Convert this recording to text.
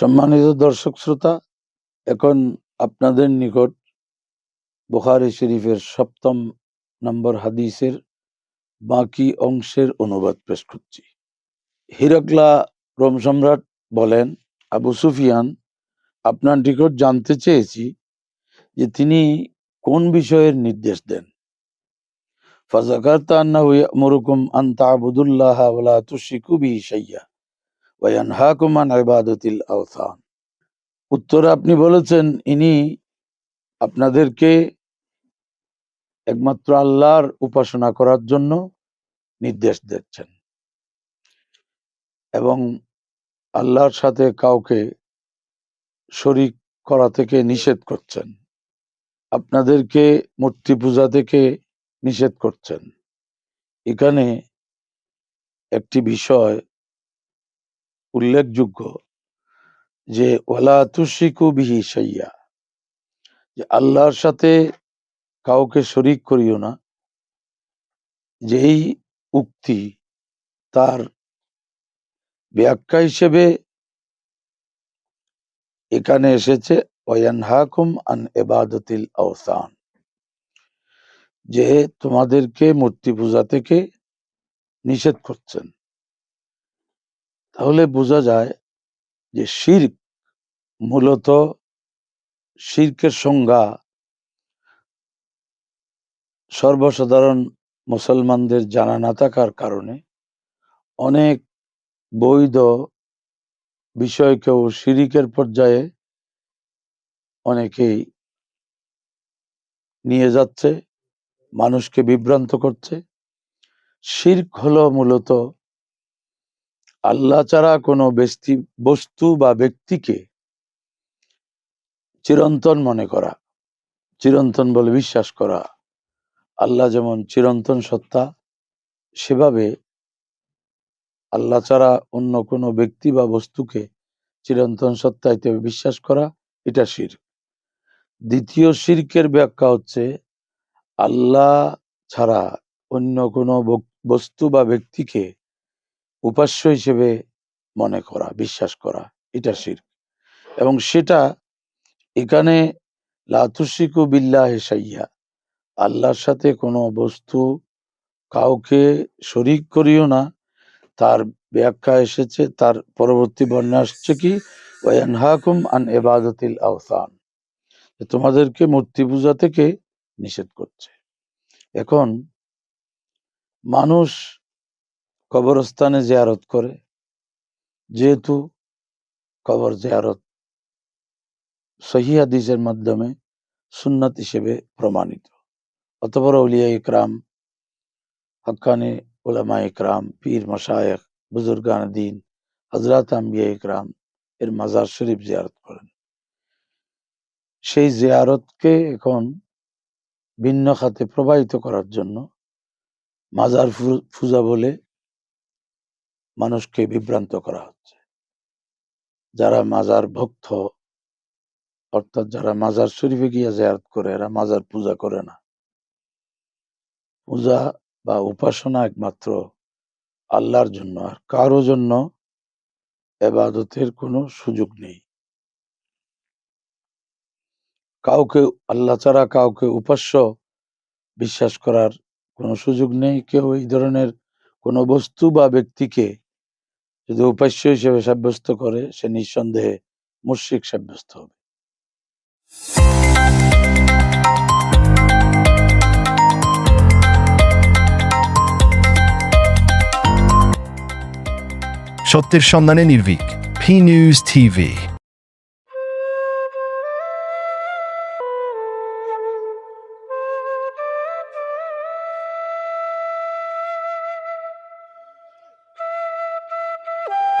সম্মানিত দর্শক শ্রোতা, এখন আপনাদের নিকট বুখারী শরীফের সপ্তম নম্বর হাদিসের বাকি অংশের অনুবাদ পেশ করছি। হিরকলা রোম সম্রাট বলেন, আবু সুফিয়ান, আপনার নিকট জানতে চেয়েছি যে তিনি কোন বিষয়ের নির্দেশ দেন। ফাজাকারতা আন্নাহু ইয়ামুরুকুম আন তা'বুদুল্লাহ ওয়া লা আওথান উত্তরে আপনি বলেছেন, ইনি আপনাদেরকে একমাত্র আল্লাহর উপাসনা করার জন্য নির্দেশ দিচ্ছেন। এবং আল্লাহর সাথে কাউকে শরিক করা থেকে নিষেধ করছেন। আপনাদেরকে মূর্তি পূজা থেকে নিষেধ করছেন। এখানে একটি বিষয় উল্লেখযোগ্য যে, ওয়ালা তুশিকু বিহি সাইয়া যে, আল্লাহর সাথে কাউকে শরিক করিও না। যেই উক্তি তার ব্যাখ্যা হিসেবে এখানে এসেছে ওয়ানহাকুম আন এবাদতিল আওসান। যে, তোমাদেরকে মূর্তি পূজা থেকে নিষেধ করছেন। তাহলে বোঝা যায় যে শির্ক মূলত শির্কের সংজ্ঞা সর্বসাধারণ মুসলমানদের জানা না থাকার কারণে অনেক বৈধ বিষয়কেও শিরিকের পর্যায়ে অনেকেই নিয়ে যাচ্ছে, মানুষকে বিভ্রান্ত করছে। শির্ক হলো মূলত আল্লাহ ছাড়া কোনো ব্যক্তি, বস্তু বা ব্যক্তিকে চিরন্তন মনে করা, চিরন্তন বলে বিশ্বাস করা, আল্লাহ যেমন চিরন্তন সত্তা, সেভাবে আল্লাহ ছাড়া অন্য কোনো ব্যক্তি বা বস্তুকে চিরন্তন সত্তা হিসেবে বিশ্বাস করা, এটা শির। দ্বিতীয় শিরকের ব্যাখ্যা হচ্ছে, আল্লাহ ছাড়া অন্য কোনো বস্তু বা ব্যক্তিকে উপাস্য হিসেবে মনে করা, বিশ্বাস করা, এটা শির। এবং সেটা এখানে লাতুশিকু বিল্লাহ সাইয়া আল্লাহর সাথে কোনো বস্তু কাউকে শরিক করিও না। তার ব্যাখ্যা এসেছে, তার পরবর্তী বর্ণে আসছে কি ওয়ানহাকুম আন এবাদতিল আওসান। তোমাদেরকে মূর্তি পূজা থেকে নিষেধ করছে। এখন মানুষ কবরস্থানে জিয়ারত করে, যেহেতু কবর জিয়ারত সহি হাদিসের মাধ্যমে সুন্নত হিসেবে প্রমাণিত। অতপর উলিয়া ইকরাম, হক্কানি ওলামা ইকরাম, পীর, মশায়েখ, বুজুর্গান দিন হজরত আম্বিয়া ইকরাম এর মাজার শরীফ জিয়ারত করেন। সেই জিয়ারতকে এখন ভিন্ন খাতে প্রবাহিত করার জন্য মাজার ফু- পূজা বলে মানুষকে বিভ্রান্ত করা হচ্ছে। যারা মাজার ভক্ত, অর্থাৎ যারা মাজার শরীফে গিয়ে জিয়ারত করে, এরা মাজার পূজা করে না। পূজা বা উপাসনা একমাত্র আল্লাহর জন্য, আর কারও জন্য এবাদতের কোনো সুযোগ নেই। কাউকে, আল্লাহ ছাড়া কাউকে উপাস্য বিশ্বাস করার কোনো সুযোগ নেই। কেউ এই ধরনের কোনো বস্তু বা ব্যক্তিকে যদি উপাস্য হিসেবে সাব্যস্ত করে, সে নিঃসন্দেহে মুশ্রিক সাব্যস্ত হবে। সত্যের সন্ধানে নির্ভীক ফি নিউজ টিভি